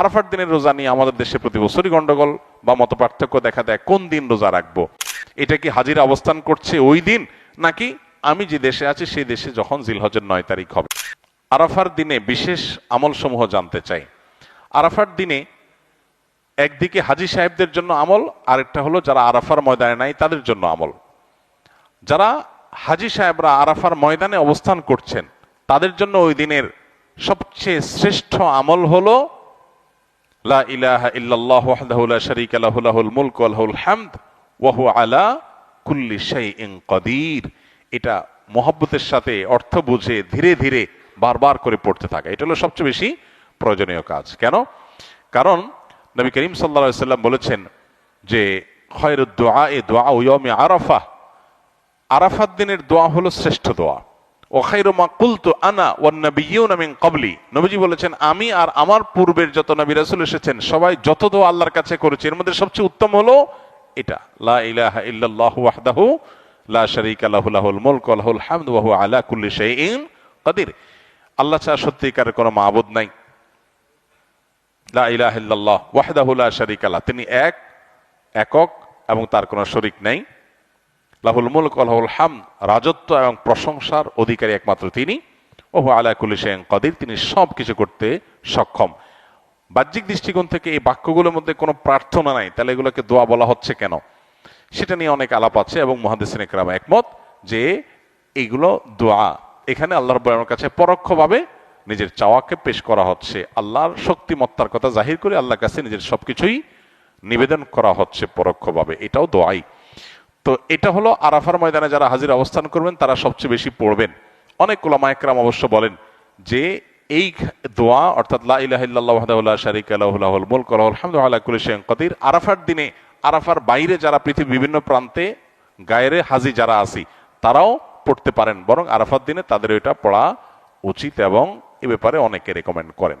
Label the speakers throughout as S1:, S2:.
S1: আরাফার দিনের রোজা নিয়ে আমাদের দেশে প্রতি বছরই গন্ডগোল বা মত পার্থক্য দেখা দেয়। কোন দিন রোজা রাখব? এটা কি হাজিরা অবস্থান করছে ওই দিন? নাকি আমি যে দেশে আছি, সেই দেশে যখন জিলহজের নয় তারিখ হবে। আরাফার দিনে বিশেষ আমল সমূহ জানতে চাই। আরাফার দিনে একদিকে হাজি সাহেবদের জন্য আমল, আরেকটা হলো যারা আরাফার ময়দানে নাই, তাদের জন্য আমল। যারা হাজি সাহেবরা আরাফার ময়দানে অবস্থান করছেন, তাদের জন্য ওই দিনের সবচেয়ে শ্রেষ্ঠ আমল হলো লা ইলাহা ইল্লাল্লাহু ওয়াহদাহু লা আলা এটা মহব্বতের সাথে অর্থ বুঝে ধীরে ধীরে বারবার করে পড়তে থাকা। এটা হলো সবচেয়ে বেশি প্রয়োজনীয় কাজ। কেন? কারণ নবী করিম আলাইহি সাল্লাম বলেছেন যে, খয়রুদ দুআ এ দোয়া ইয়াউমি আরাফা আরাফাত দিনের দোয়া হলো শ্রেষ্ঠ দোয়া। কুলতু আনা নবীজি বলেছেন, আমি আর আমার পূর্বের যত নবী রাসূল এসেছেন, সবাই যত আল্লাহর কাছে করেছে, এর মধ্যে সবচেয়ে উত্তম হলো এটা। লা লা লাহুল আলা কাদির। আল্লাহ ছাড়া সত্যিকারের কোনো মাবুদ নাই। লা ইলাহা ইল্লাল্লাহ ওয়াহদাহু লা তিনি এক, একক, এবং তার কোনো শরিক নেই। লাহুল মুলক লাহুল হাম রাজত্ব এবং প্রশংসার অধিকারী একমাত্র তিনি। ওহু আলা কুল্লি শাইইন কাদির, তিনি সব কিছু করতে সক্ষম। বাহ্যিক দৃষ্টিকোণ থেকে এই বাক্যগুলোর মধ্যে কোনো প্রার্থনা নাই, তাহলে এগুলোকে দোয়া বলা হচ্ছে কেন? সেটা নিয়ে অনেক আলাপ আছে এবং মহাদেসিন একরাম একমত যে এইগুলো দোয়া। এখানে আল্লাহ রব্বুর কাছে পরোক্ষভাবে নিজের চাওয়াকে পেশ করা হচ্ছে। আল্লাহর শক্তিমত্তার কথা জাহির করে আল্লাহর কাছে নিজের সবকিছুই নিবেদন করা হচ্ছে পরোক্ষভাবে। এটাও দোয়াই। তো এটা হলো আরাফার ময়দানে যারা হাজির অবস্থান করবেন, তারা সবচেয়ে বেশি পড়বেন। অনেক কোলামা একরাম অবশ্য বলেন যে এই দোয়া, অর্থাৎ লা ইলাহা ইল্লাল্লাহু ওয়াহদাহু লা শারীকা লাহু, লাহুল মুলক ওয়া লাহুল হামদু আলা কুল্লি শাইইন কাদির। আরাফার দিনে, আরাফার বাইরে যারা পৃথিবীর বিভিন্ন প্রান্তে গায়েরে হাজি যারা আছি, তারাও পড়তে পারেন। বরং আরাফার দিনে তাদের এটা পড়া উচিত এবং এ ব্যাপারে অনেকে রেকমেন্ড করেন।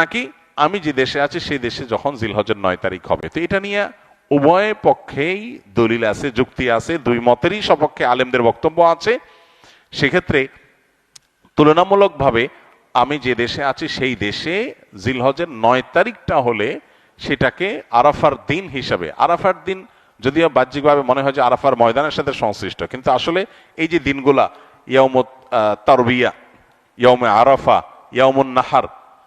S1: নাকি আমি যে দেশে আছি, সেই দেশে যখন জিলহজের নয় তারিখ হবে। তো এটা নিয়ে উভয় পক্ষেই দলিল আছে, যুক্তি আছে, দুই মতেরই সপক্ষে আলেমদের বক্তব্য আছে। সেক্ষেত্রে তুলনামূলকভাবে আমি যে দেশে আছি, সেই দেশে জিলহজের নয় তারিখটা হলে সেটাকে আরাফার দিন হিসাবে, আরাফার দিন যদিও বাহ্যিকভাবে মনে হয় যে আরাফার ময়দানের সাথে সংশ্লিষ্ট, কিন্তু আসলে এই যে দিনগুলা ইয়ামত তারবিয়া ইয়মে আরাফা ইয়ামুন নাহার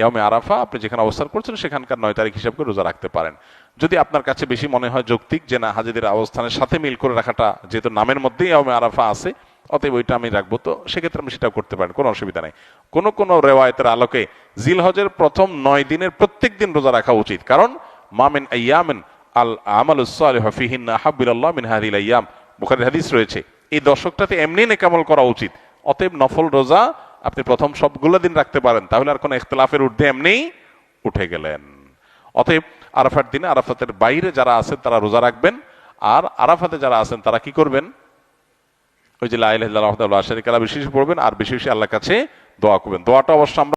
S1: ইয়মে আরাফা, আপনি যেখানে অবস্থান করছেন সেখানকার নয় তারিখ হিসাব করে রোজা রাখতে পারেন। যদি আপনার কাছে বেশি মনে হয় যৌক্তিক যে না, হাজিদের অবস্থানের সাথে মিল করে রাখাটা যেহেতু নামের মধ্যেই ইয়মে আরাফা আছে, অতএব ওইটা আমি রাখব। তো সেক্ষেত্রে আমি সেটাও করতে পারেন, কোনো অসুবিধা নেই। কোন কোন রেওয়ায়তের আলোকে জিল হজের প্রথম নয় দিনের প্রত্যেক দিন রোজা রাখা উচিত। কারণ মামিন আয়ামিন আল আমাল ফিহিন আহাবিল্লাহ মিন হাদিল আয়াম বুখারীর হাদিস রয়েছে, এই দশকটাতে এমনি নেকামল করা উচিত। অতএব নফল রোজা আপনি প্রথম সবগুলো দিন রাখতে পারেন, তাহলে আর কোনো ইখতলাফের ঊর্ধ্বে এমনি উঠে গেলেন। অতএব আরাফার দিনে আরাফাতের বাইরে যারা আছেন তারা রোজা রাখবেন, আর আরাফাতে যারা আছেন তারা কি করবেন? ওই যে লাইল আহমদুল্লাহ শরিক লাইলাহ বিশেষ পড়বেন, আর বেশি আল্লাহ কাছে দোয়া করবেন। দোয়াটা অবশ্য